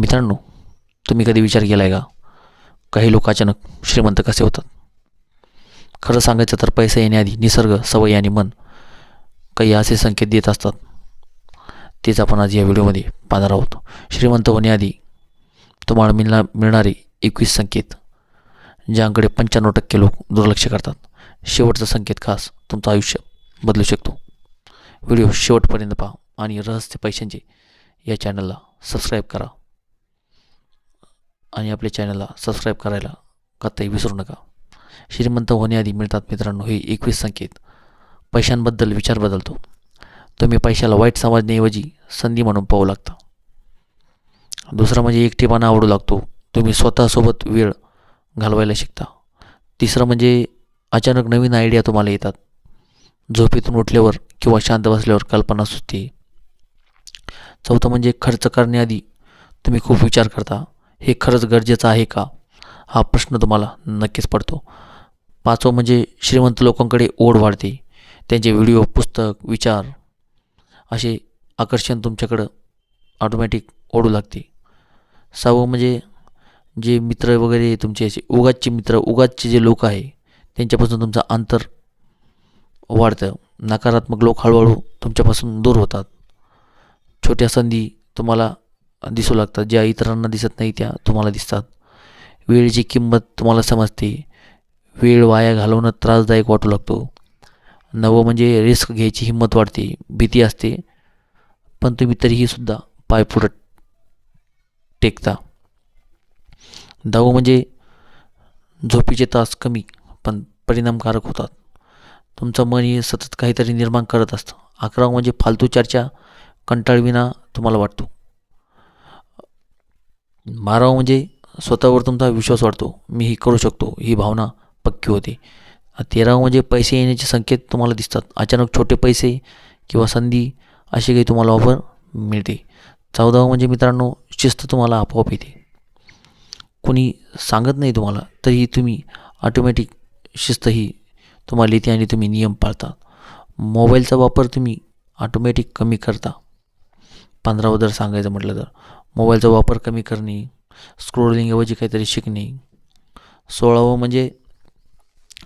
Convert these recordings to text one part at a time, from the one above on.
मित्रांनो तुम्ही कधी विचार केला आहे का? काही लोक अचानक श्रीमंत कसे होतात? खरं सांगायचं तर पैसे येण्याआधी निसर्ग सवय आणि मन काही असे संकेत देत असतात. तेच आपण आज या व्हिडिओमध्ये पाहणार आहोत. श्रीमंत होण्याआधी तुम्हाला मिळणार मिळणारे एकवीस संकेत ज्याकडे पंच्याण्णव टक्के लोक दुर्लक्ष करतात. शेवटचा संकेत खास तुमचं आयुष्य बदलू शकतो. व्हिडिओ शेवटपर्यंत पहा आणि रहस्य पैशांचे या चॅनलला सबस्क्राईब करा. आणि आपल्या चॅनलला सबस्क्राईब करायला कथाही विसरू नका. श्रीमंत होण्याआधी मिळतात मित्रांनो हे एकवीस संकेत. पैशांबद्दल विचार बदलतो. तुम्ही पैशाला वाईट समजण्याऐवजी संधी म्हणून पाहू लागता. दुसरं म्हणजे एकटेपणा आवडू लागतो. तुम्ही स्वतःसोबत वेळ घालवायला शिकता. तिसरं म्हणजे अचानक नवीन आयडिया तुम्हाला येतात. झोपेतून उठल्यावर किंवा शांत बसल्यावर कल्पना सुचते चौथं म्हणजे खर्च करण्याआधी तुम्ही खूप विचार करता. हे खरंच गरजेचं आहे का? हा प्रश्न तुम्हाला नक्कीच पडतो. पाचवं म्हणजे श्रीमंत लोकांकडे ओढ वाढते. त्यांचे व्हिडिओ पुस्तक विचार असे आकर्षण तुमच्याकडं ऑटोमॅटिक ओढू लागते. सहावं म्हणजे जे मित्र वगैरे तुमचे असे उगाचचे मित्र उगाचचे जे लोक आहे त्यांच्यापासून तुमचं अंतर वाढतं. नकारात्मक लोक हळूहळू तुमच्यापासून दूर होतात. छोट्या संधी तुम्हाला दिसू लागतात. ज्या इतरांना दिसत नाही त्या तुम्हाला दिसतात. वेळेची किंमत तुम्हाला समजते वेळ वाया घालवणं त्रासदायक वाटू लागतो. नवं म्हणजे रिस्क घ्यायची हिंमत वाढते भीती असते. पण तुम्ही तरीही सुद्धा पाय पुढं टेकता. दहावं म्हणजे झोपीचे तास कमी पण परिणामकारक होतात. तुमचं मन हे सतत काहीतरी निर्माण करत असतं. अकरावं म्हणजे फालतू चर्चा कंटाळविना तुम्हाला वाटतो. मारावं म्हणजे स्वतःवर तुमचा विश्वास वाढतो. मी ही करू शकतो. ही भावना पक्की होते. तेरावं म्हणजे पैसे येण्याचे संकेत तुम्हाला दिसतात. अचानक छोटे पैसे किंवा संधी अशी काही तुम्हाला ऑफर मिळते. चौदावं म्हणजे मित्रांनो शिस्त तुम्हाला आपोआप येते. कोणी सांगत नाही तुम्हाला तरीही तुम्ही ऑटोमॅटिक शिस्त ही तुम्हाला येते आणि तुम्ही नियम पाळता. मोबाईलचा वापर तुम्ही ऑटोमॅटिक कमी करता. पंधरावं जर सांगायचं म्हटलं तर. मोबाईलचा वापर कमी करणे स्क्रोलिंगऐवजी काहीतरी शिकणे. सोळावं म्हणजे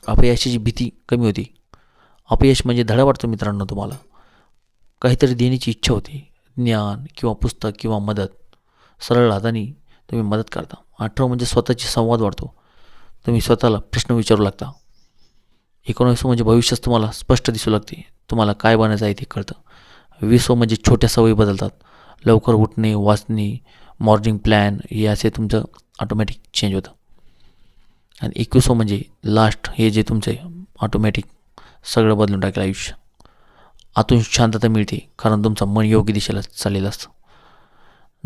अपयशाची भीती कमी होती. अपयश म्हणजे धडा वाटतो मित्रांनो तुम्हाला. काहीतरी देण्याची इच्छा होती. ज्ञान किंवा पुस्तक किंवा मदत. सरळ हाताने तुम्ही मदत करता. अठरा म्हणजे स्वतःची संवाद वाढतो. तुम्ही स्वतःला प्रश्न विचारू लागता. एकोणीस म्हणजे भविष्यात तुम्हाला स्पष्ट दिसू लागते. तुम्हाला काय बनायचं आहे ते कळतं. विसो म्हणजे छोट्या सवयी बदलतात. लवकर उठणे वाचणे मॉर्निंग प्लॅन हे असे तुमचं ऑटोमॅटिक चेंज होतं. आणि एकविसो म्हणजे लास्ट हे जे तुमचे ऑटोमॅटिक सगळं बदलून टाकेल आयुष्य. आतून शांतता मिळते कारण तुमचं मन योग्य दिशेला चाललेलं असतं.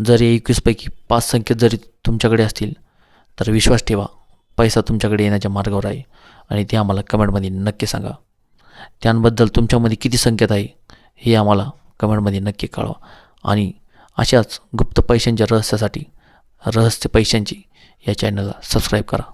जर या एकवीसपैकी पाच संकेत जरी तुमच्याकडे असतील तर विश्वास ठेवा पैसा तुमच्याकडे येण्याच्या मार्गावर आहे. आणि ते आम्हाला कमेंटमध्ये नक्की सांगा. त्यांबद्दल तुमच्यामध्ये किती संकेत आहे हे आम्हाला कमेंटमध्ये नक्की कळवा. आणि अशाच गुप्त पैशांच्या रहस्यासाठी रहस्य पैशांची या चॅनलला सबस्क्राईब करा.